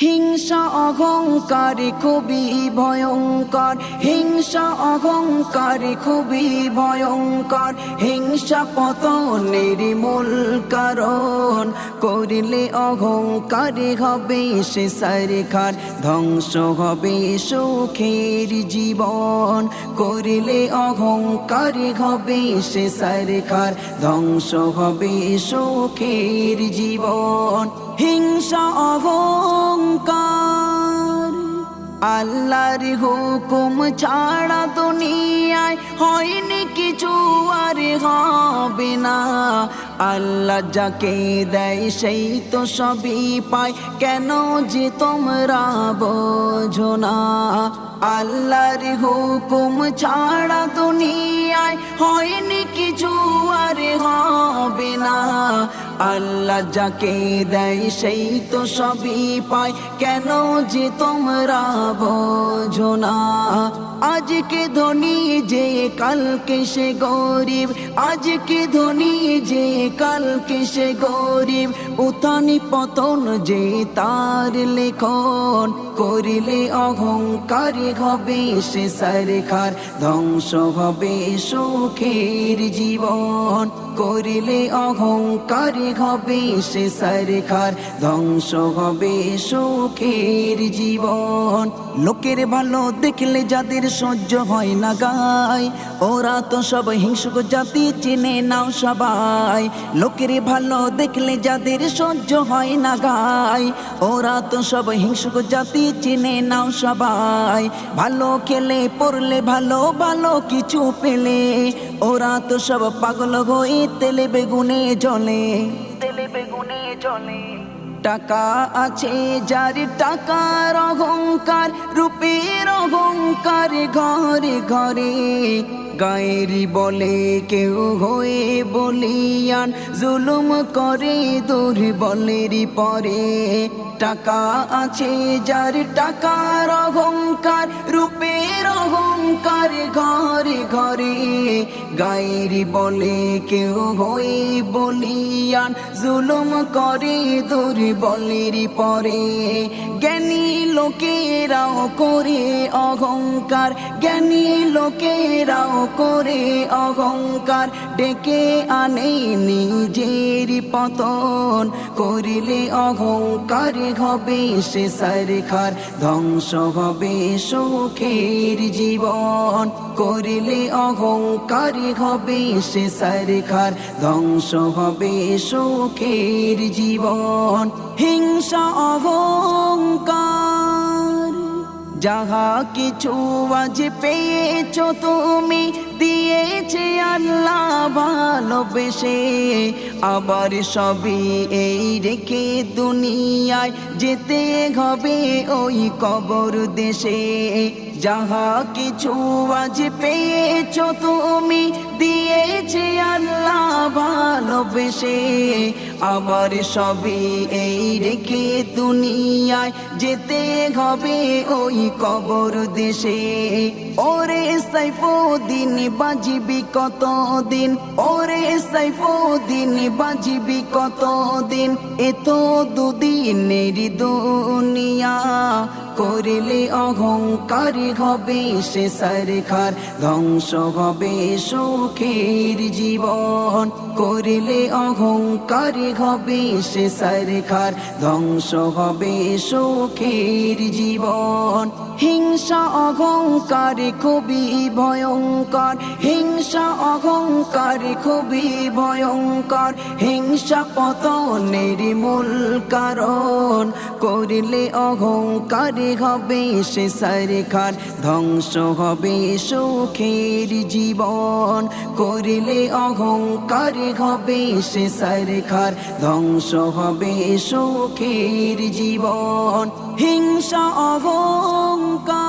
হিংসা অহংকার খুবই ভয়ঙ্কর। হিংসা অহংকার খুবই ভয়ঙ্কর। হিংসা পতনের মূল কারণ, করিলে অহংকার হবে সে সারখার ধ্বংস হবে সুখের জীবন। করিলে অহংকার হবে সে সারখার ধ্বংস হবে সুখের জীবন। হিংসা অহংকার। আল্লাহর হুকুম ছাড়া দুনিয়ায় হয়নি কিছু আর হবে না। আল্লাহ যাকে দেয় সেই তো সবই পায়। কেন যে তোমরা বোঝো না? আল্লাহর হুকুম ছাড়া দুনিয়ায় হয়নি কিছু আর হবে না। আল্লাহ যাকে দেয় সেই তো সবই পায়। কেন যে তোমরা বোঝো না? আজকে ধনী যে কালকে সে গরিব, আজকে ধনী যে কালকে সে গরিব? উথানি পতন যে তার লেখন। করিলে অহংকারী হবে সে সারখার ধ্বংস হবে সুখের জীবন। করিলে অহংকারী হবে সে সারখার ধ্বংস হবে সুখের জীবন। লোকের ভালো দেখলে যাদের সহ্য হয় না গায়। ওরা তো সব হিংসুক জাতি, চিনে নাও সবাই। লোকের ভালো দেখলে যাদের সহ্য হয় না গায় ওরা তো সব হিংসুক জাতি চিনে নাও সবাই। ভালো খেলে পড়লে ভালো ভালো কিছু পেলে। ওরা তো সব পাগল হয়ে তেলে বেগুনে জলে তেলে বেগুনে জলে টাকা আছে যার টাকার অহংকার রূপের অহংকার ঘরে ঘরে। গায়েরি বলে কেউ হয়ে বলিয়ান, জুলুম করে দুর্বলেরই পরে। টাকা আছে যার টাকার অহংকার, রূপের অহংকার ঘরে ঘরে। গায়েরি বলে কেউ হয়ে বলিয়ান জুলুম করে দুর্বলেরই পরে। জ্ঞানী লোকেরাও করে অহংকার, জ্ঞানী লোকেরাও করে অহংকার। ডেকে আনে নিজের পতন, করিলে অহংকার হবে সে সারখার ধ্বংস হবে সুখের জীবন। করিলে অহংকার হবে সে সারখার ধ্বংস হবে সুখের জীবন। হিংসা অহংকার যাহা কিছু আজ পেয়েছ তুমি দিয়েছে আল্লাহ ভালোবেসে। আবার সবে এই রেখে দুনিয়ায় যেতে হবে ওই কবর দেশে। যাহা কিছু আজ পেয়েছ তুমি, দিয়েছে আল্লাহ ভালোবেসে। আবার সবে এই রেখে দুনিয়ায় যেতে হবে ওই কবর দেশে। ওরে সাইফুদ্দিন, বাজিবি কতদিন? ওরে সাইফুদ্দিন, বাজিবি কতদিন? দিন এত দুদিনের দুনিয়া। করিলে অহংকারী হবে সে সরকার। ধ্বংস হবে সুখের জীবন। করিলে অহংকারী হবে সে সরকার। ধ্বংস হবে সুখের জীবন। হিংসা, অহংকার খুবই ভয়ঙ্কর। হিংসা, অহংকার খুবই ভয়ঙ্কর। হিংসা পতনের মূল কারণ, করিলে অহংকার হবে সে সারখার ধ্বংস হবে সুখের জীবন। করিলে অহংকার হবে সে সারখার ধ্বংস হবে সুখের জীবন। হিংসা, অহংকার